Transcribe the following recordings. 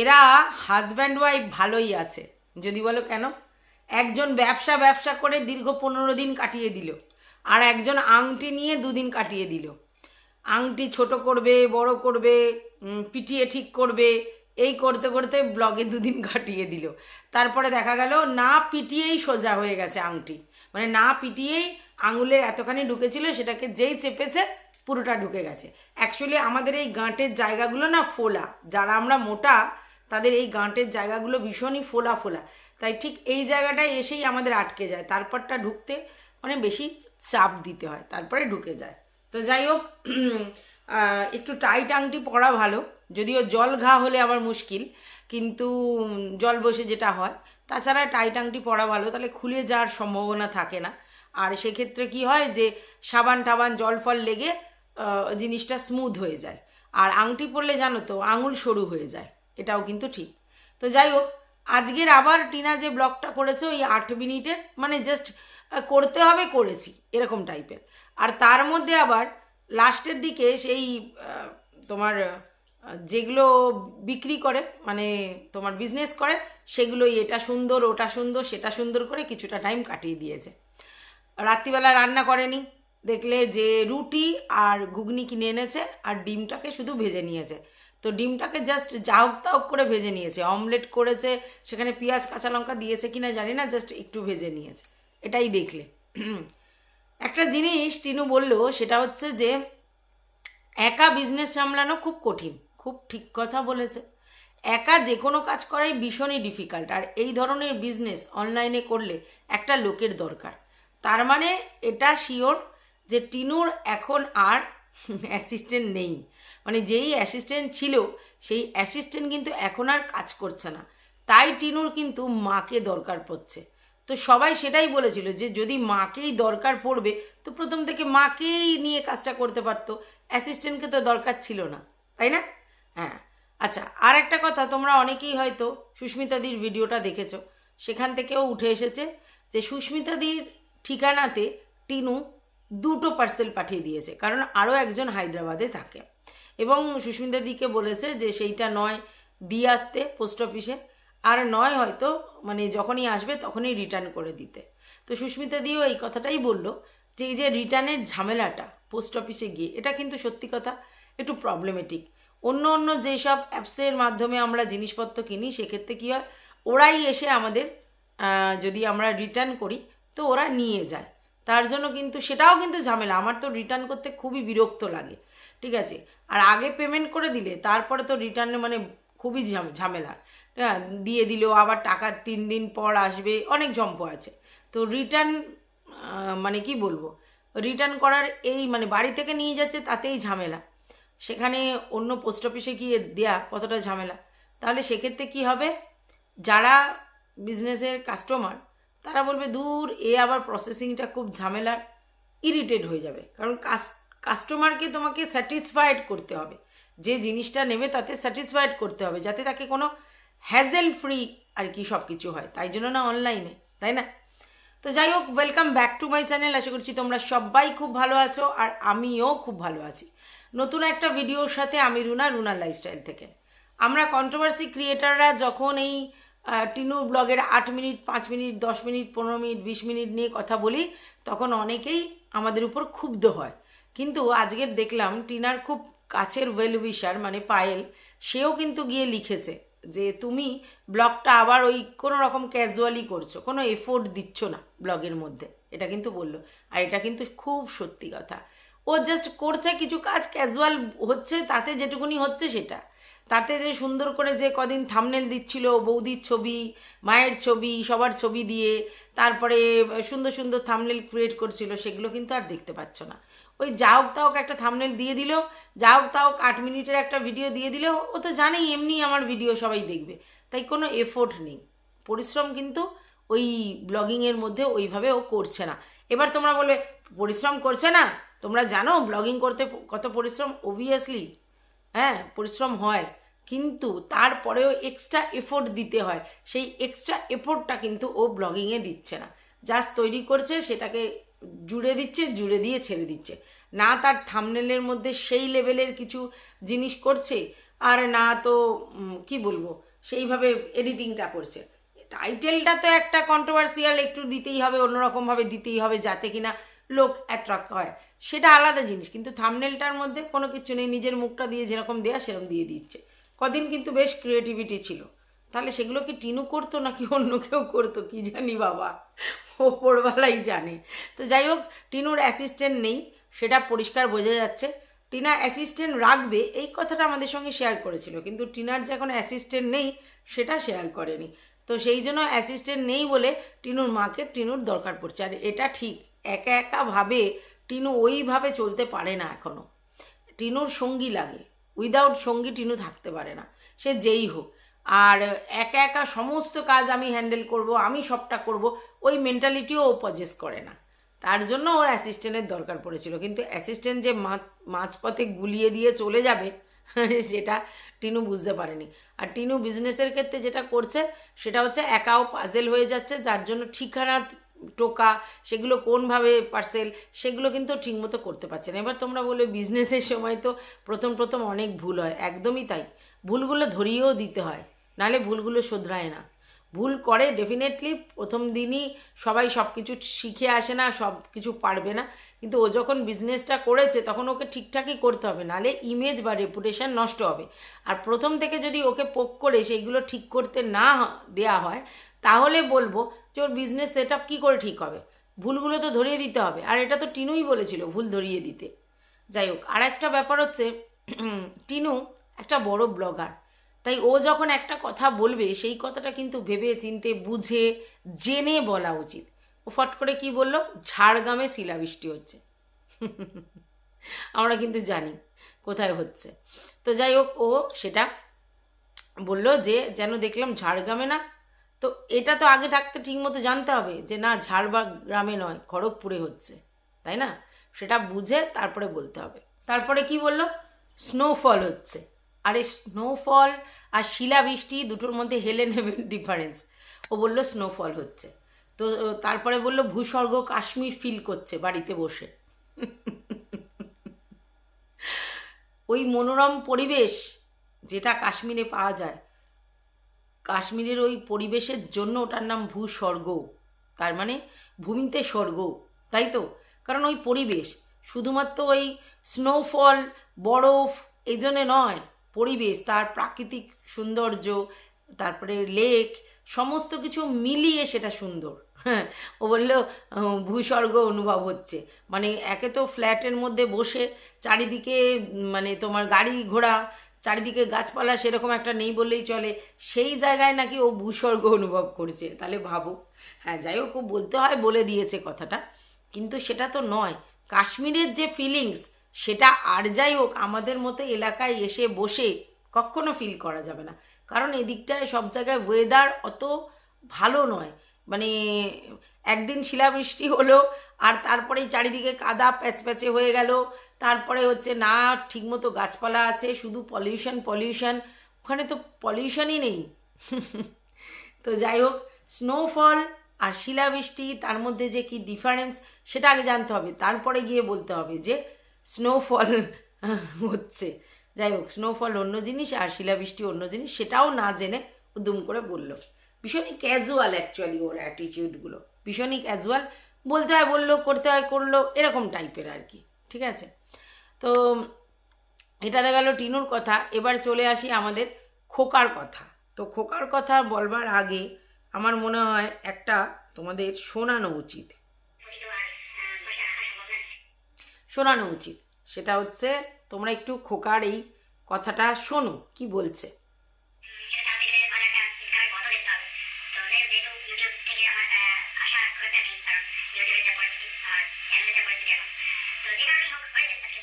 এরা husband wife ভালোই আছে। যদি বলো কেন? একজন ব্যবসা ব্যবসা করে দীর্ঘ পনেরো দিন কাটিয়ে দিল, আর একজন আংটি নিয়ে দুদিন কাটিয়ে দিল। আংটি ছোট করবে, বড় করবে পিটিয়ে ঠিক করবে, এই করতে করতে ব্লগে দুদিন কাটিয়ে দিল। তারপরে দেখা গেল না পিটিয়েই সোজা হয়ে গেছে আংটি। মানে না পিটিয়েই আঙুলের এতখানি ঢুকেছিল, সেটাকে যেই চেপেছে, পুরোটা ঢুকে গেছে। অ্যাকচুয়ালি আমাদের এই গাঁটের জায়গাগুলো না ফোলা, যারা আমরা মোটা তাদের এই গাঁটের জায়গাগুলো ভীষণই ফোলা ফোলা। তাই ঠিক এই জায়গাটায় এসেই আমাদের আটকে যায়। তারপরটা ঢুকতে মানে বেশি চাপ দিতে হয়, তারপরে ঢুকে যায়। তো যাই হোক একটু টাইট আংটি পরা ভালো। যদিও জল ঘা হলে আবার মুশকিল, কিন্তু জল বসে যেটা হয়। তাছাড়া টাইট আংটি পরা ভালো, তাহলে খুলে যাওয়ার সম্ভাবনা থাকে না। আর সেক্ষেত্রে কি হয় যে, সাবান টাবান, জল ফল লেগে জিনিসটা স্মুথ হয়ে যায়। আর আংটি পরলে জানো তো, আঙুল সরু হয়ে যায়। এটাও কিন্তু ঠিক। তো যাই হোক, আজকের আবার টিনা যে ব্লগটা করেছে, ওই আট মিনিটের মানে জাস্ট করতে হবে করেছি, এরকম টাইপের আর তার মধ্যে আবার লাস্টের দিকে সেই তোমার যেগুলো বিক্রি করে মানে তোমার বিজনেস করে, সেগুলোই এটা সুন্দর, ওটা সুন্দর, সেটা সুন্দর করে কিছুটা টাইম কাটিয়ে দিয়েছে। রাত্রিবেলা রান্না করেনি, দেখলে যে রুটি আর ঘুগনি কিনে এনেছে, আর ডিমটাকে শুধু ভেজে নিয়েছে। তো ডিমটাকে জাস্ট যাওক তাওক করে ভেজে নিয়েছে। অমলেট করেছে, সেখানে পেঁয়াজ, কাঁচা লঙ্কা দিয়েছে কিনা জানি না জাস্ট একটু ভেজে নিয়েছে। এটাই দেখলে। একটা জিনিস টিনু বলল, সেটা হচ্ছে যে একা বিজনেস সামলানো খুব কঠিন, খুব ঠিক কথা বলেছে। একা যে কোনো কাজ করাই ভীষণই ডিফিকাল্ট আর এই ধরনের বিজনেস অনলাইনে করলে একটা লোকের দরকার। তার মানে এটা শিওর যে টিনুর এখন আর অ্যাসিস্ট্যান্ট নেই। মানে যেই অ্যাসিস্ট্যান্ট ছিল, সেই অ্যাসিস্ট্যান্ট কিন্তু এখন আর কাজ করছে না। তাই টিনুর কিন্তু মাকে দরকার পড়ছে। তো সবাই সেটাই বলেছিল যে, যদি মাকেই দরকার পড়বে, তো প্রথম থেকে মাকেই নিয়ে কাজটা করতে পারতো। অ্যাসিস্ট্যান্টকে তো দরকার ছিল না, তাই না? হ্যাঁ। আচ্ছা আর একটা কথা, তোমরা অনেকেই হয়তো সুস্মিতাদির ভিডিওটা দেখেছ। সেখান থেকেও উঠে এসেছে যে সুস্মিতাদির ঠিকানাতে টিনু দুটো পার্সেল পাঠিয়ে দিয়েছে। কারণ আরও একজন হায়দ্রাবাদে থাকে। এবং সুস্মিতাদিকে বলেছে যে সেইটা নয় দিয়ে আসতে পোস্ট অফিসে আর নয় হয়তো মানে যখনই আসবে তখনই রিটার্ন করে দিতে। তো সুস্মিতা দিও এই কথাটাই বলল যে এই যে রিটার্নের ঝামেলাটা পোস্ট অফিসে গিয়ে, এটা কিন্তু সত্যি কথা, একটু প্রবলেমেটিক অন্য অন্য যেসব অ্যাপসের মাধ্যমে আমরা জিনিসপত্র কিনি, সেক্ষেত্রে কী হয়, ওরাই এসে আমাদের যদি আমরা রিটার্ন করি, তো ওরা নিয়ে যায়। তার জন্য কিন্তু সেটাও কিন্তু ঝামেলা। আমার তো রিটার্ন করতে খুবই বিরক্ত লাগে। ঠিক আছে? আর আগে পেমেন্ট করে দিলে, তারপরে তো রিটার্নে মানে খুবই ঝাম- ঝামেলা হ্যাঁ দিয়ে দিলেও আবার টাকা তিন দিন পর আসবে, অনেক জম্প আছে। তো রিটার্ন মানে কি বলব? রিটার্ন করার এই মানে বাড়ি থেকে নিয়ে যাচ্ছে, তাতেই ঝামেলা। সেখানে অন্য পোস্ট অফিসে গিয়ে দেয়া কতটা ঝামেলা? তাহলে সেক্ষেত্রে কি হবে? যারা বিজনেসের কাস্টমার তারা বলবে, দূর, এ আবার প্রসেসিংটা খুব ঝামেলার ইরিটেট হয়ে যাবে। কারণ কাস্টমারকে তোমাকে স্যাটিসফাইড করতে হবে। যে জিনিসটা নেবে তাতে স্যাটিসফাইড করতে হবে, যাতে তাকে কোনো হ্যাজেল ফ্রি আর কি সব কিছু হয়। তাই জন্য না অনলাইনে তাই না? তো যাই হোক welcome back to my channel আশা করছি তোমরা সবাই খুব ভালো আছো আর আমিও খুব ভালো আছি। নতুন একটা ভিডিওর সাথে আমি রুনা রুনার লাইফস্টাইল থেকে। আমরা কন্ট্রোভার্সি ক্রিয়েটাররা যখন এই টিনু ব্লগের আট মিনিট, পাঁচ মিনিট, দশ মিনিট, পনেরো মিনিট, বিশ মিনিট নিয়ে কথা বলি, তখন অনেকেই আমাদের উপর ক্ষুব্ধ হয়। কিন্তু আজকের দেখলাম টিনার খুব কাছের ওয়েল উইশার মানে পায়েল, সেও কিন্তু গিয়ে লিখেছে যে, তুমি ব্লগটা আবার ওই কোনো রকম ক্যাজুয়ালি করছ, কোনো এফোর্ট দিচ্ছ না ব্লগের মধ্যে। এটা কিন্তু বলল। আর এটা কিন্তু খুব সত্যি কথা। ও জাস্ট করছে কিছু কাজ ক্যাজুয়াল হচ্ছে, তাতে যেটুকুনি হচ্ছে সেটা। তাতে যে সুন্দর করে যে কদিন থামনেল দিচ্ছিল, বৌদির ছবি, মায়ের ছবি, সবার ছবি দিয়ে, তারপরে সুন্দর সুন্দর থামনেল ক্রিয়েট করছিল, সেগুলো কিন্তু আর দেখতে পাচ্ছ না। ওই যাওক তাওক একটা থামনেল দিয়ে দিল, যাওক তাওক আট মিনিটের একটা ভিডিও দিয়ে দিল, ও তো জানেই এমনি আমার ভিডিও সবাই দেখবে, তাই কোনো এফোর্ট নেই। পরিশ্রম কিন্তু ওই ব্লগিংয়ের মধ্যে ওইভাবে ও করছে না। এবার তোমরা বলবে, পরিশ্রম করছে না? তোমরা জানো ব্লগিং করতে কত পরিশ্রম? অবভিয়াসলি হ্যাঁ পরিশ্রম হয়। কিন্তু তারপরেও এক্সট্রা এফোর্ট দিতে হয়। সেই এক্সট্রা এফোর্টটা কিন্তু ও ব্লগিংয়ে দিচ্ছে না। জাস্ট তৈরি করছে, সেটাকে জুড়ে দিচ্ছে, জুড়ে দিয়ে ছেড়ে দিচ্ছে। না তার থামনেলের মধ্যে সেই লেভেলের কিছু জিনিস করছে, আর না তো কি বলব, সেইভাবে এডিটিংটা করছে। টাইটেলটা তো একটা কন্ট্রোভার্সিয়াল একটু দিতেই হবে, অন্যরকমভাবে দিতেই হবে, যাতে কিনা লোক অ্যাট্রাক্ট হয়। সেটা আলাদা জিনিস, কিন্তু থামনেলটার মধ্যে কোনো কিছু নেই, নিজের মুখটা দিয়ে যেরকম দেয়া, সেরকম দিয়ে দিচ্ছে। কদিন কিন্তু বেশ ক্রিয়েটিভিটি ছিল। তাহলে সেগুলো কি টিনু করতো নাকি অন্য কেউ করতো? কি জানি বাবা। ওপরওয়ালাই জানে। তো যাই হোক, টিনুর অ্যাসিস্ট্যান্ট নেই, সেটা পরিষ্কার বোঝা যাচ্ছে। টিনা অ্যাসিস্ট্যান্ট রাখবে, এই কথাটা আমাদের সঙ্গে শেয়ার করেছিল। কিন্তু টিনার যে এখন অ্যাসিস্ট্যান্ট নেই, সেটা শেয়ার করেনি। তো সেই জন্য অ্যাসিস্ট্যান্ট নেই বলে টিনুর মাকে টিনুর দরকার পড়ছে। আর এটা ঠিক, একা একাভাবে টিনু ওইভাবে চলতে পারে না এখনও টিনুর সঙ্গী লাগে। উইদাউট সঙ্গী টিনু থাকতে পারে না। সে যেই হোক। আর একা একা সমস্ত কাজ আমি হ্যান্ডেল করব, আমি সবটা করব, ওই মেন্টালিটিও ও পজেস করে না। তার জন্য ওর অ্যাসিস্ট্যান্টের দরকার পড়েছিল। কিন্তু অ্যাসিস্ট্যান্ট যে মাঝ- মাঝপথে গুলিয়ে দিয়ে চলে যাবে, সেটা টিনু বুঝতে পারেনি। আর টিনু বিজনেসের ক্ষেত্রে যেটা করছে, সেটা হচ্ছে একাও পাজেল হয়ে যাচ্ছে, যার জন্য ঠিকানা টোকা, সেগুলো কোনভাবে পার্সেল সেগুলো কিন্তু ঠিকমতো করতে পারছে না। এবার তোমরা বলে বিজনেসের সময় তো প্রথম প্রথম অনেক ভুল হয়। একদমই তাই। ভুলগুলো ধরিয়েও দিতে হয়। নাহলে ভুলগুলো শোধরায় না। ভুল করে ডেফিনেটলি প্রথম দিনই সবাই সব কিছু শিখে আসে না সব কিছু পারবে না। কিন্তু ও যখন বিজনেসটা করেছে, তখন ওকে ঠিকঠাকই করতে হবে। নাহলে ইমেজ বা রেপুটেশন নষ্ট হবে। আর প্রথম থেকে যদি ওকে পোক করে সেইগুলো ঠিক করতে না দেয়া হয়, তাহলে বলব যে ওর বিজনেস সেট আপ কী করে ঠিক হবে? ভুলগুলো তো ধরিয়ে দিতে হবে। আর এটা তো টিনুই বলেছিল ভুল ধরিয়ে দিতে। যাই হোক আর একটা ব্যাপার হচ্ছে টিনু একটা বড় ব্লগার তাই ও যখন একটা কথা বলবে, সেই কথাটা কিন্তু ভেবে, চিনতে, বুঝে, জেনে বলা উচিত। ও ফট করে কি বলল? ঝাড়গ্রামে শিলাবৃষ্টি হচ্ছে। আমরা কিন্তু জানি কোথায় হচ্ছে। তো যাই হোক, ও সেটা বলল যে, যেন দেখলাম ঝাড়গ্রামে না। তো এটা তো আগে থাকতে ঠিকমতো জানতে হবে যে, না ঝাড়বা গ্রামে নয়, খড়গপুরে হচ্ছে। তাই না? সেটা বুঝে তারপরে বলতে হবে। তারপরে কি বলল? স্নোফল হচ্ছে। আরে, স্নোফল আর শিলাবৃষ্টি দুটোর মধ্যে হেলে নেবেন ডিফারেন্স ও বলল স্নোফল হচ্ছে। তো তারপরে বলল, ভূস্বর্গ কাশ্মীর ফিল করছে বাড়িতে বসে। ওই মনোরম পরিবেশ যেটা কাশ্মীরে পাওয়া যায়, কাশ্মীরের ওই পরিবেশের জন্য ওটার নাম ভূস্বর্গ। তার মানে ভূমিতে স্বর্গ, তাই তো? কারণ ওই পরিবেশ, শুধুমাত্র ওই স্নোফল বরফ এই জন্যে নয়। পরিবেশ, তার প্রাকৃতিক সৌন্দর্য, তারপরে লেক, সমস্ত কিছু মিলিয়ে সেটা সুন্দর। হ্যাঁ ও বলল ভূস্বর্গ অনুভব হচ্ছে। মানে একে তো ফ্ল্যাটের মধ্যে বসে চারিদিকে মানে তোমার গাড়ি ঘোড়া, চারিদিকে গাছপালা সেরকম একটা নেই বললেই চলে। সেই জায়গায় নাকি ও ভূস্বর্গ অনুভব করছে, তাহলে ভাবো। হ্যাঁ যাই হোক, ও বলতে হয় বলে দিয়েছে কথাটা। কিন্তু সেটা তো নয়। কাশ্মীরের যে ফিলিংস সেটা আর যাই হোক, আমাদের মতো এলাকায় এসে বসে কখনো ফিল করা যাবে না। কারণ এদিকটায় সব জায়গায় ওয়েদার অত ভালো নয়। মানে একদিন শিলাবৃষ্টি হলো, আর তারপরেই চারিদিকে কাদা প্যাচপ্যাচে হয়ে গেল। তারপরে হচ্ছে না ঠিকমতো গাছপালা আছে, শুধু পলিউশন পলিউশন ওখানে তো পলিউশনই নেই। তো যাই হোক স্নোফল আর শিলাবৃষ্টি, তার মধ্যে যে কি ডিফারেন্স সেটা আগে জানতে হবে। তারপরে গিয়ে বলতে হবে যে স্নোফল হচ্ছে। যাই হোক স্নোফল অন্য জিনিস আর শিলাবৃষ্টি অন্য জিনিস, সেটাও না জেনে দুম করে বলল, ভীষণই ক্যাজুয়াল অ্যাকচুয়ালি ওর অ্যাটিটিউডগুলো ভীষণই ক্যাজুয়াল বলতে হয়, বলল, করতে হয়, করল, এরকম টাইপের আর কি, ঠিক আছে? তো এটা দেখা গেল টিনুর কথা। এবার চলে আসি আমাদের খোকার কথা। তো খোকার কথা বলবার আগে আমার মনে হয় একটা তোমাদের শোনানো উচিত। শোনানো উচিত। সেটা হচ্ছে তোমরা একটু খোকার এই কথাটা শোনো কি বলছে আজকে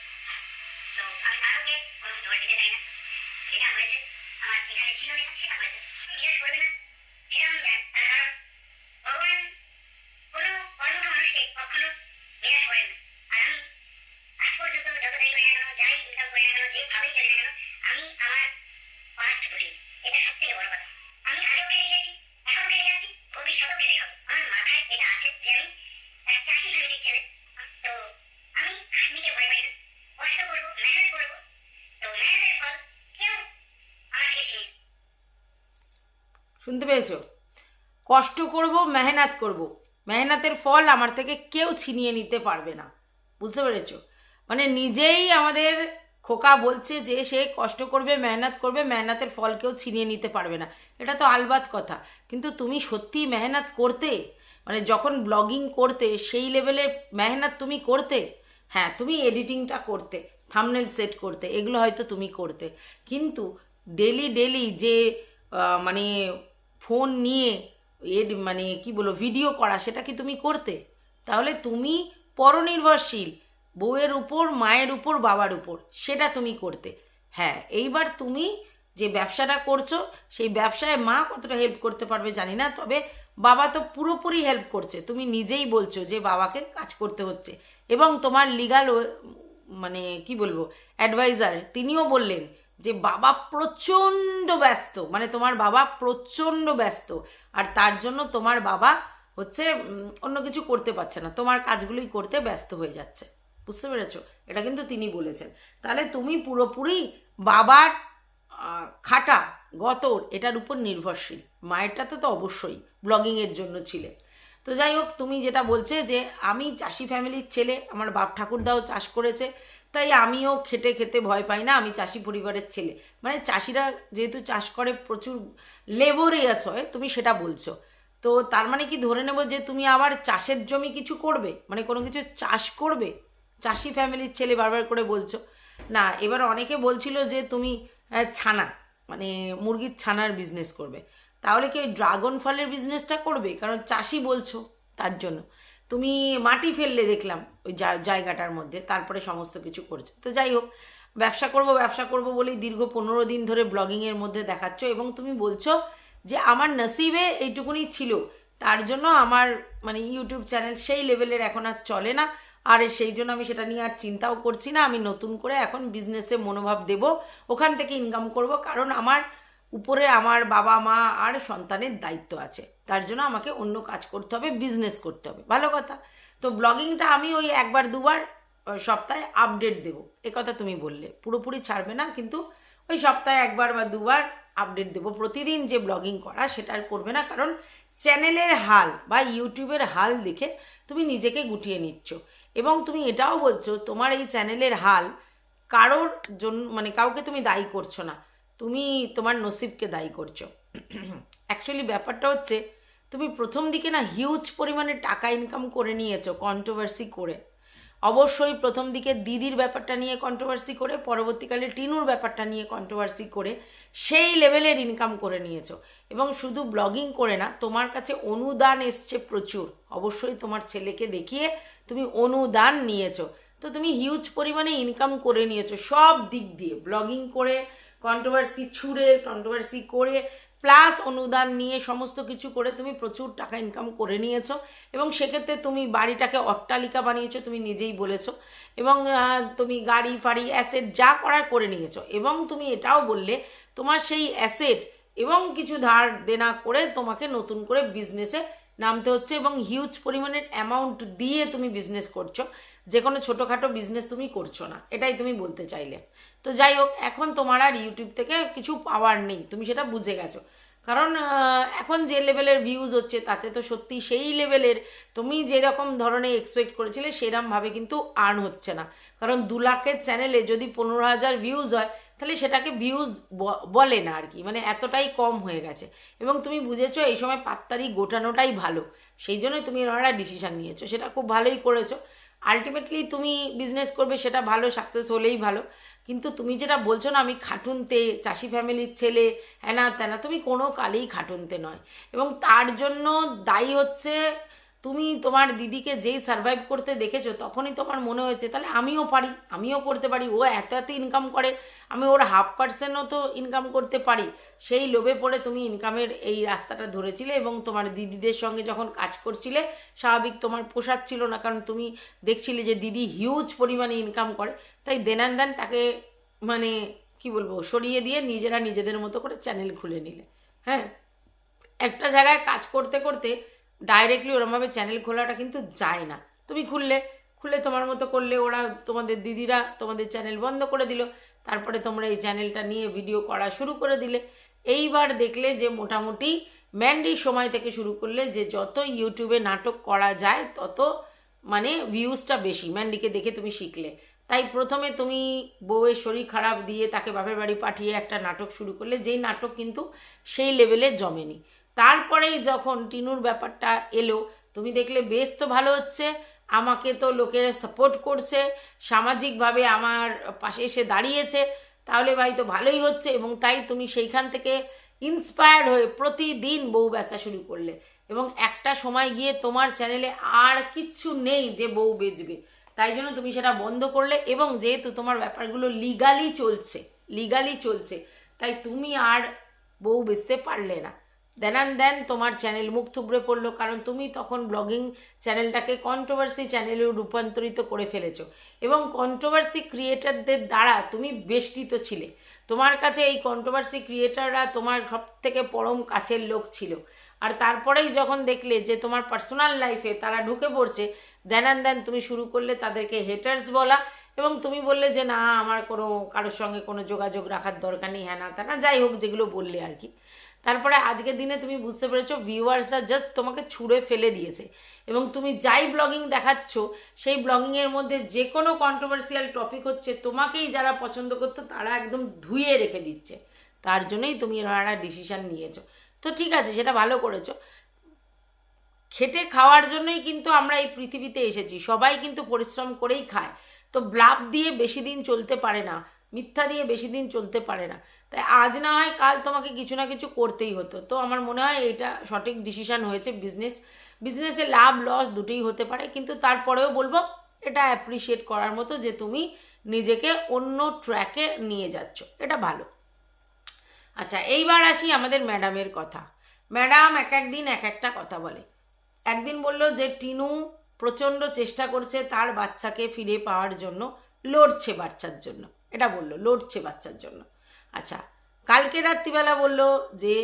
তো আমি কারোকে কোনো দোষ দিতে চাই না যেটা হয়েছে আমার এখানে ছিল না সেটা হয়েছে নিরাশ করবে না সেটা আমি জানি তার কারণ ভগবান কোনো কর্মঠ মানুষকে কখনো নিরাশ করেন না আর আমি আজ পর্যন্ত যত যাই করি না কেন যাই ইনকাম করি না কেন যেভাবেই চলি না কেন আমি আমার পাস্ট বলি এটা সব থেকে বড় কথা আমি আগেও কেটে গেছি এখনও কেটে যাচ্ছি ভবিষ্যতেও কেটে খাব আমার মাথায় এটা আছে যে আমি এক চাষি ফ্যামিলির ছেলে তো আমি খাটনিকে ভয় পাই না কষ্ট করব মেহনত করব তো মেহনতের ফল কেউ শুনতে পেয়েছ? কষ্ট করব, মেহনত করব। মেহনতের ফল আমার থেকে কেউ ছিনিয়ে নিতে পারবে না। বুঝতে পেরেছ? মানে নিজেই আমাদের খোকা বলছে যে সে কষ্ট করবে, মেহনত করবে, মেহনতের ফল কেউ ছিনিয়ে নিতে পারবে না। এটা তো আলবাত কথা। কিন্তু তুমি সত্যি মেহনত করতে? মানে যখন ব্লগিং করতে, সেই লেভেলে মেহনত তুমি করতে? হ্যাঁ তুমি এডিটিংটা করতে থামনেল সেট করতে, এগুলো হয়তো তুমি করতে। কিন্তু ডেলি ডেলি যে মানে ফোন নিয়ে এর মানে কি বলো ভিডিও করা, সেটা কি তুমি করতে? তাহলে তুমি পরনির্ভরশীল, বউয়ের উপর, মায়ের উপর, বাবার উপর, সেটা তুমি করতে। হ্যাঁ এইবার তুমি যে ব্যবসাটা করছ, সেই ব্যবসায় মা কতটা হেল্প করতে পারবে জানি না, তবে বাবা তো পুরোপুরি হেল্প করছে। তুমি নিজেই বলছো যে বাবাকে কাজ করতে হচ্ছে। এবং তোমার লিগাল মানে কি বলব অ্যাডভাইজার তিনিও বললেন যে বাবা প্রচণ্ড ব্যস্ত মানে তোমার বাবা প্রচণ্ড ব্যস্ত, আর তার জন্য তোমার বাবা হচ্ছে অন্য কিছু করতে পারছে না, তোমার কাজগুলোই করতে ব্যস্ত হয়ে যাচ্ছে। বুঝতে পেরেছ? এটা কিন্তু তিনি বলেছেন। তাহলে তুমি পুরোপুরি বাবার খাটা, গতর, এটার উপর নির্ভরশীল। মায়েরটা তো তো অবশ্যই ব্লগিংয়ের জন্য ছিলে। তো যাই হোক, তুমি যেটা বলছে যে, আমি চাষি ফ্যামিলির ছেলে, আমার বাপ ঠাকুরদাও চাষ করেছে তাই আমিও খেটে খেতে ভয় পাই না, আমি চাষি পরিবারের ছেলে। মানে চাষিরা যেহেতু চাষ করে, প্রচুর লেবোরিয়াস হয়, তুমি সেটা বলছো। তো তার মানে কি ধরে নেব যে তুমি আবার চাষের জমি কিছু করবে? মানে কোনো কিছু চাষ করবে? চাষি ফ্যামিলির ছেলে বারবার করে বলছো। না, এবার অনেকে বলছিল যে তুমি ছানা মানে মুরগির ছানার বিজনেস করবে। তাহলে কি ড্রাগন ফলের বিজনেসটা করবে? কারণ চাষি বলছো তার জন্য। তুমি মাটি ফেললে দেখলাম। ওই জায়গাটার মধ্যে, তারপরে সমস্ত কিছু করছে। তো যাই হোক, ব্যবসা করব ব্যবসা করব বলেই দীর্ঘ পনেরো দিন ধরে ব্লগিংয়ের মধ্যে দেখাচ্ছ এবং তুমি বলছো যে আমার নসিবে এইটুকুনি ছিল। তার জন্য আমার মানে ইউটিউব চ্যানেল সেই লেভেলের এখন আর চলে না। আর সেই জন্য আমি সেটা নিয়ে আর চিন্তাও করছি না। আমি নতুন করে এখন বিজনেসে মনোভাব দেব, ওখান থেকে ইনকাম করব। কারণ আমার উপরে আমার বাবা, মা আর সন্তানের দায়িত্ব আছে। তার জন্য আমাকে অন্য কাজ করতে হবে বিজনেস করতে হবে। ভালো কথা। তো ব্লগিংটা আমি ওই একবার দুবার সপ্তাহে আপডেট দেবো। কথা তুমি বললে। পুরোপুরি ছাড়বে না, কিন্তু ওই সপ্তাহে একবার বা দুবার আপডেট দেবো। প্রতিদিন যে ব্লগিং করা, সেটা আর করবে না, কারণ চ্যানেলের হাল বা ইউটিউবের হাল দেখে তুমি নিজেকে গুটিয়ে নিচ্ছ। এবং তুমি এটাও বলছো, তোমার এই চ্যানেলের হাল কারোর জন্য মানে কাউকে তুমি দায়ী করছ না। তুমি তোমার নসিবকে দায়ী করছ। অ্যাকচুয়ালি ব্যাপারটা হচ্ছে তুমি প্রথম দিকে না হিউজ পরিমাণে টাকা ইনকাম করে নিয়েছো কন্ট্রোভার্সি করে। অবশ্যই প্রথম দিকে দিদির ব্যাপারটা নিয়ে কন্ট্রোভার্সি করে, পরবর্তীকালে টিনুর ব্যাপারটা নিয়ে কন্ট্রোভার্সি করে সেই লেভেলের ইনকাম করে নিয়েছো। এবং শুধু ব্লগিং করে না, তোমার কাছে অনুদান এসছে প্রচুর। অবশ্যই তোমার ছেলেকে দেখিয়ে তুমি অনুদান নিয়েছো। তো তুমি হিউজ পরিমাণে ইনকাম করে নিয়েছো সব দিক দিয়ে। ব্লগিং করে কন্ট্রোভার্সি ছুঁড়ে কন্ট্রোভার্সি করে প্লাস অনুদান নিয়ে সমস্ত কিছু করে তুমি প্রচুর টাকা ইনকাম করে নিয়েছো এবং সেক্ষেত্রে তুমি বাড়িটাকে অট্টালিকা বানিয়েছো, তুমি নিজেই বলেছ এবং তুমি গাড়ি, ফাড়ি অ্যাসেট যা করার করে নিয়েছো এবং তুমি এটাও বললে তোমার সেই অ্যাসেট এবং কিছু ধার দেনা করে তোমাকে নতুন করে বিজনেসে নামতে হচ্ছে এবং হিউজ পরিমাণের অ্যামাউন্ট দিয়ে তুমি বিজনেস করছ। যে কোনো ছোটোখাটো বিজনেস তুমি করছ না, এটাই তুমি বলতে চাইলে। তো যাই হোক, এখন তোমার আর ইউটিউব থেকে কিছু পাওয়ার নেই, তুমি সেটা বুঝে গেছো। কারণ এখন যে লেভেলের ভিউজ হচ্ছে, তাতে তো সত্যি সেই লেভেলের তুমি যেরকম ধরনের এক্সপেক্ট করেছিলে, সেরমভাবে কিন্তু আর্ন হচ্ছে না। কারণ দু লাখের চ্যানেলে যদি পনেরো হাজার ভিউজ হয়, তাহলে সেটাকে ভিউজ বলে না আর কি মানে এতটাই কম হয়ে গেছে। এবং তুমি বুঝেছ, এই সময় পাত্তারি গোটানোটাই ভালো। সেই জন্যই তুমি ওনারা ডিসিশান নিয়েছো, সেটা খুব ভালোই করেছ। আলটিমেটলি তুমি বিজনেস করবে, সেটা ভালো সাকসেস হলেই ভালো। কিন্তু তুমি যেটা বলছো না, আমি খাটুনতে, চাষি ফ্যামিলির ছেলে হ্যানা ত্যানা তুমি কোনো কালেই খাটুনতে নয়। এবং তার জন্য দায়ী হচ্ছে তুমি তোমার দিদিকে যেই সার্ভাইভ করতে দেখেছ, তখনই তোমার মনে হয়েছে, তাহলে আমিও পারি, আমিও করতে পারি, ও এত এত ইনকাম করে, আমি ওর হাফ পার্সেন্টও তো ইনকাম করতে পারি। সেই লোভে পড়ে তুমি ইনকামের এই রাস্তাটা ধরেছিলে এবং তোমার দিদিদের সঙ্গে যখন কাজ করছিলে, স্বাভাবিক তোমার পোশাক ছিল না, কারণ তুমি দেখছিলে যে দিদি হিউজ পরিমাণে ইনকাম করে, তাই দেনান দেন তাকে মানে কি বলব, সরিয়ে দিয়ে নিজেরা নিজেদের মতো করে চ্যানেল খুলে নিলে। হ্যাঁ? একটা জায়গায় কাজ করতে করতে ডাইরেক্টলি ওরমভাবে চ্যানেল খোলাটা কিন্তু যায় না। তুমি খুললে খুলে তোমার মতো করলে ওরা তোমাদের দিদিরা তোমাদের চ্যানেল বন্ধ করে দিল। তারপরে তোমরা এই চ্যানেলটা নিয়ে ভিডিও করা শুরু করে দিলে। এইবার দেখলে যে মোটামুটি ম্যান্ডির সময় থেকে শুরু করলে যে যত ইউটিউবে নাটক করা যায়, তত মানে ভিউজটা বেশি ম্যান্ডিকে দেখে তুমি শিখলে। তাই প্রথমে তুমি বউয়ের শরীর খারাপ দিয়ে তাকে বাপের বাড়ি পাঠিয়ে একটা নাটক শুরু করলে, যেই নাটক কিন্তু সেই লেভেলে জমেনি। তারপরেই যখন টিনুর ব্যাপারটা এলো, তুমি দেখলে বেশ তো ভালো হচ্ছে, আমাকে তো লোকেরা সাপোর্ট করছে, সামাজিকভাবে আমার পাশে এসে দাঁড়িয়েছে, তাহলে ভাই তো ভালোই হচ্ছে এবং তাই তুমি সেইখান থেকে ইন্সপায়ার্ড হয়ে প্রতিদিন বউ বেচা শুরু করলে এবং একটা সময় গিয়ে তোমার চ্যানেলে আর কিচ্ছু নেই যে বউ বেচবে। তাই জন্য তুমি সেটা বন্ধ করলে এবং যেহেতু তোমার ব্যাপারগুলো লিগালি চলছে লিগালি চলছে, তাই তুমি আর বউ বেচতে পারলে না। দেনান দেন তোমার চ্যানেল মুখ থুবড়ে পড়ল, কারণ তুমি তখন ব্লগিং চ্যানেলটাকে কন্ট্রোভার্সি চ্যানেলে রূপান্তরিত করে ফেলেছো। এবং কন্ট্রোভার্সি ক্রিয়েটারদের দ্বারা তুমি বেষ্টিত ছিলে। তোমার কাছে এই কন্ট্রোভার্সি ক্রিয়েটাররা তোমার সব থেকে পরম কাছের লোক ছিল। আর তারপরেই যখন দেখলে যে তোমার পার্সোনাল লাইফে তারা ঢুকে পড়ছে দেন দেন তুমি শুরু করলে তাদেরকে হেটার্স বলা এবং তুমি বললে যে, না, আমার কোনো, কারোর সঙ্গে কোনো যোগাযোগ রাখার দরকার নেই হ্যাঁ না, তা না, যাই হোক, যেগুলো বললে আর কি। তারপরে আজকের দিনে তুমি বুঝতে পেরেছ ভিউয়ার্সরা জাস্ট তোমাকে ছুঁড়ে ফেলে দিয়েছে। এবং তুমি যাই ব্লগিং দেখাচ্ছ, সেই ব্লগিংয়ের মধ্যে যে কোনো কন্ট্রোভার্সিয়াল টপিক হচ্ছে, তোমাকেই যারা পছন্দ করতো তারা একদম ধুয়ে রেখে দিচ্ছে। তার জন্যই তুমি এরকম ডিসিশান নিয়েছো। তো ঠিক আছে, সেটা ভালো করেছ। খেটে খাওয়ার জন্যই কিন্তু আমরা এই পৃথিবীতে এসেছি। সবাই কিন্তু পরিশ্রম করেই খায়। তো ব্লাভ দিয়ে বেশি দিন চলতে পারে না। মিথ্যা দিয়ে বেশি দিন চলতে পারে না। তাই আজ না হয় কাল তোমাকে কিছু না কিছু করতেই হতো। তো আমার মনে হয় এইটা সঠিক ডিসিশন হয়েছে বিজনেস বিজনেসে লাভ লস দুটোই হতে পারে। কিন্তু তারপরেও বলব, এটা অ্যাপ্রিসিয়েট করার মতো যে তুমি নিজেকে অন্য ট্র্যাকে নিয়ে যাচ্ছ। এটা ভালো। আচ্ছা এইবার আসি আমাদের ম্যাডামের কথা। ম্যাডাম এক এক দিন এক একটা কথা বলে। একদিন বলল যে, টিনু প্রচণ্ড চেষ্টা করছে তার বাচ্চাকে ফিরে পাওয়ার জন্য, লড়ছে বাচ্চার জন্য। এটা বলল, লড়ছে বাচ্চার জন্য। আচ্ছা কালকে রাত্রিবেলা বলল যে,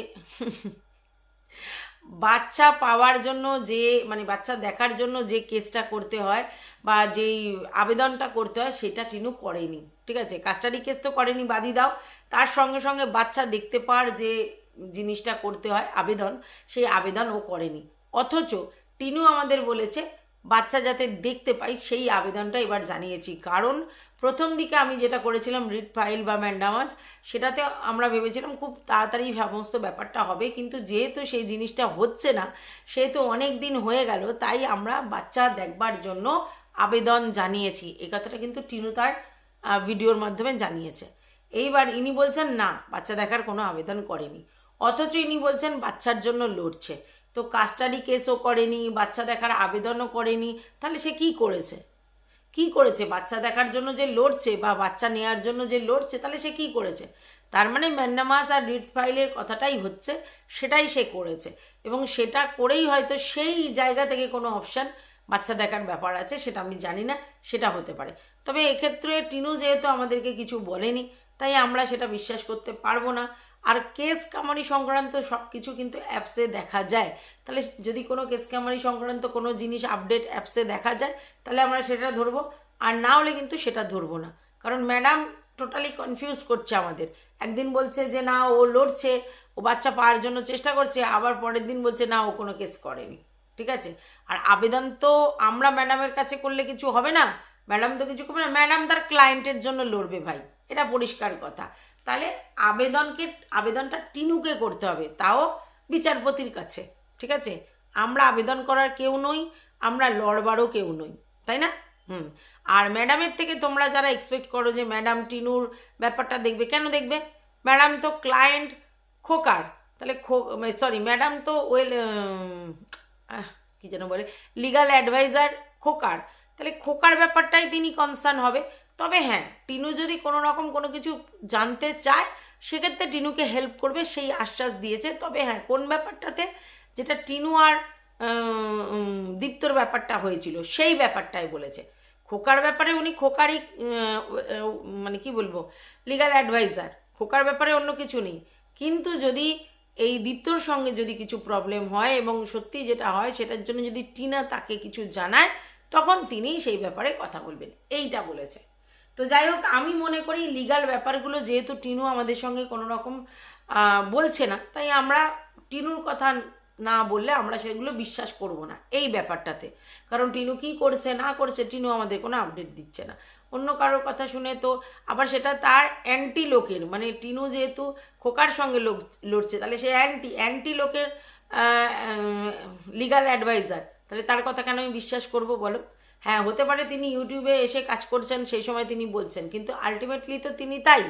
বাচ্চা পাওয়ার জন্য যে মানে বাচ্চা দেখার জন্য যে কেসটা করতে হয় বা যেই আবেদনটা করতে হয়, সেটা টিনু করেনি। ঠিক আছে, কাস্টাডি কেস তো করেনি বাদি দাও। তার সঙ্গে সঙ্গে বাচ্চা দেখতে পাওয়ার যে জিনিসটা করতে হয়, আবেদন, সেই আবেদন ও করেনি। অথচ টিনু আমাদের বলেছে, বাচ্চা যাতে দেখতে পাই, সেই আবেদনটা এবার জানিয়েছি। কারণ প্রথম দিকে আমি যেটা করেছিলাম রিড ফাইল বা ম্যান্ডামাস সেটাতে আমরা ভেবেছিলাম খুব তাড়াতাড়ি সমস্ত ব্যাপারটা হবে, কিন্তু যেহেতু সেই জিনিসটা হচ্ছে না, সেহেতু অনেক দিন হয়ে গেল, তাই আমরা বাচ্চা দেখবার জন্য আবেদন জানিয়েছি। এই কথাটা কিন্তু টিনু তার ভিডিওর মাধ্যমে জানিয়েছে। এইবার ইনি বলছেন, না, বাচ্চা দেখার কোনো আবেদন করেনি। অথচ ইনি বলছেন, বাচ্চার জন্য লড়ছে। তো কাস্টাডি কেসও করেনি, বাচ্চা দেখার আবেদনও করেনি, তাহলে সে কি করেছে? কি করেছে? বাচ্চা দেখার জন্য যে লড়ছে বা বাচ্চা নেওয়ার জন্য যে লড়ছে, তাহলে সে কি করেছে? তার মানে ম্যান্ডামাস আর রিড ফাইলের কথাটাই হচ্ছে, সেটাই সে করেছে। এবং সেটা করেই হয়তো সেই জায়গা থেকে কোনো অপশান বাচ্চা দেখার ব্যাপার আছে, সেটা আমি জানি না, সেটা হতে পারে। তবে এক্ষেত্রে টিনু যেহেতু আমাদেরকে কিছু বলেনি, তাই আমরা সেটা বিশ্বাস করতে পারব না। আর কেস কামারি সংক্রান্ত সব কিছু কিন্তু অ্যাপসে দেখা যায়। তাহলে যদি কোনো কেস কামারি সংক্রান্ত কোনো জিনিস আপডেট অ্যাপসে দেখা যায়, তাহলে আমরা সেটা ধরবো। আর না হলে কিন্তু সেটা ধরবো না। কারণ ম্যাডাম টোটালি কনফিউজ করছে আমাদের। একদিন বলছে যে, না, ও লড়ছে, ও বাচ্চা পাওয়ার জন্য চেষ্টা করছে। আবার পরের দিন বলছে, না, ও কোনো কেস করেনি। ঠিক আছে? আর আবেদন তো আমরা ম্যাডামের কাছে করলে কিছু হবে না? ম্যাডাম তো কিছু করবে না। ম্যাডাম তার ক্লায়েন্টের জন্য লড়বে ভাই। এটা পরিষ্কার কথা। তাহলে আবেদনকে, আবেদনটা টিনুকে করতে হবে, তাও বিচারপতির কাছে, ঠিক আছে? আমরা আবেদন করার কেউ নই, আমরা লড়বারও কেউ নই, তাই না? হুম। আর ম্যাডামের থেকে তোমরা যারা এক্সপেক্ট করো যে ম্যাডাম টিনুর ব্যাপারটা দেখবে, কেন দেখবে? ম্যাডাম তো ক্লায়েন্ট খোকার, তাহলে খো সরি ম্যাডাম তো ওয়েল কী যেন বলে লিগাল অ্যাডভাইজার খোকার, তাহলে খোকার ব্যাপারটাই তিনি কনসার্ন হবে। তবে হ্যাঁ টিনু যদি কোনো রকম কোনো কিছু জানতে চায়, সেক্ষেত্রে টিনুকে হেল্প করবে, সেই আশ্বাস দিয়েছে। তবে হ্যাঁ কোন ব্যাপারটাতে? যেটা টিনু আর দীপ্তর ব্যাপারটা হয়েছিল, সেই ব্যাপারটাই বলেছে। খোকার ব্যাপারে উনি খোকারই মানে কি বলব লিগাল অ্যাডভাইজার খোকার ব্যাপারে অন্য কিছু নেই। কিন্তু যদি এই দীপ্তর সঙ্গে যদি কিছু প্রবলেম হয় এবং সত্যি যেটা হয়, সেটার জন্য যদি টিনা তাকে কিছু জানায়, তখন তিনি সেই ব্যাপারে কথা বলবেন। এইটা বলেছে। তো যাই হোক, আমি মনে করি লিগাল ব্যাপারগুলো যেহেতু টিনু আমাদের সঙ্গে কোনো রকম বলছে না, তাই আমরা টিনুর কথা না বললে আমরা সেগুলো বিশ্বাস করব না, এই ব্যাপারটাতে। কারণ টিনু কী করছে, না করছে, টিনু আমাদের কোনো আপডেট দিচ্ছে না। অন্য কারোর কথা শুনে তো, আবার সেটা তার অ্যান্টি লোকের মানে টিনু যেহেতু খোকার সঙ্গে লোক, লড়ছে, তাহলে সে অ্যান্টি অ্যান্টি লোকের লিগাল অ্যাডভাইজার তাহলে তার কথা কেন আমি বিশ্বাস করব বলো? হ্যাঁ হতে পারে তিনি ইউটিউবে এসে কাজ করছেন, সেই সময় তিনি বলছেন। কিন্তু আলটিমেটলি তো তিনি তাই।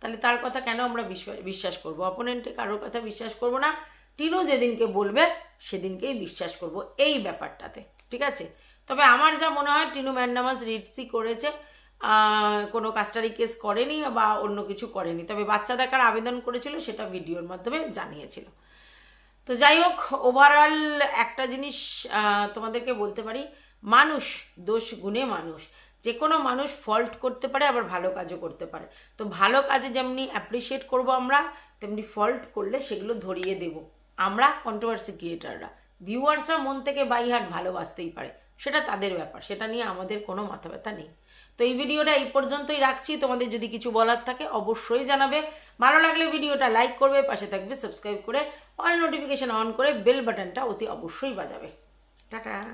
তাহলে তার কথা কেন আমরা বিশ্বাস করব? অপোনেন্টে কারোর কথা বিশ্বাস করব না। টিনু যেদিনকে বলবে, সেদিনকেই বিশ্বাস করব এই ব্যাপারটাতে। ঠিক আছে? তবে আমার যা মনে হয়, টিনু ম্যান্ডামাস রিটসি করেছে। কোনো কাস্টারি কেস করেনি বা অন্য কিছু করেনি। তবে বাচ্চা দেখার আবেদন করেছিল, সেটা ভিডিওর মাধ্যমে জানিয়েছিল। তো যাই হোক ওভারঅল একটা জিনিস তোমাদেরকে বলতে পারি মানুষ, দোষ গুণে মানুষ। যে কোনো মানুষ ফল্ট করতে পারে, আবার ভালো কাজও করতে পারে। তো ভালো কাজে যেমনি অ্যাপ্রিসিয়েট করব আমরা, তেমনি ফল্ট করলে সেগুলো ধরিয়ে দেব। আমরা কন্ট্রোভার্সি ক্রিয়েটাররা ভিউয়ার্সরা মন থেকে বাই হার্ট ভালোবাসতেই পারে। সেটা তাদের ব্যাপার, সেটা নিয়ে আমাদের কোনো মাথা ব্যথা নেই। তো এই ভিডিওটা এই পর্যন্তই রাখছি। তোমাদের যদি কিছু বলার থাকে অবশ্যই জানাবে। ভালো লাগলে ভিডিওটা লাইক করবে, পাশে থাকবে সাবস্ক্রাইব করে অল নোটিফিকেশন অন করে বেল বাটনটা অতি অবশ্যই বাজাবে। টাটা।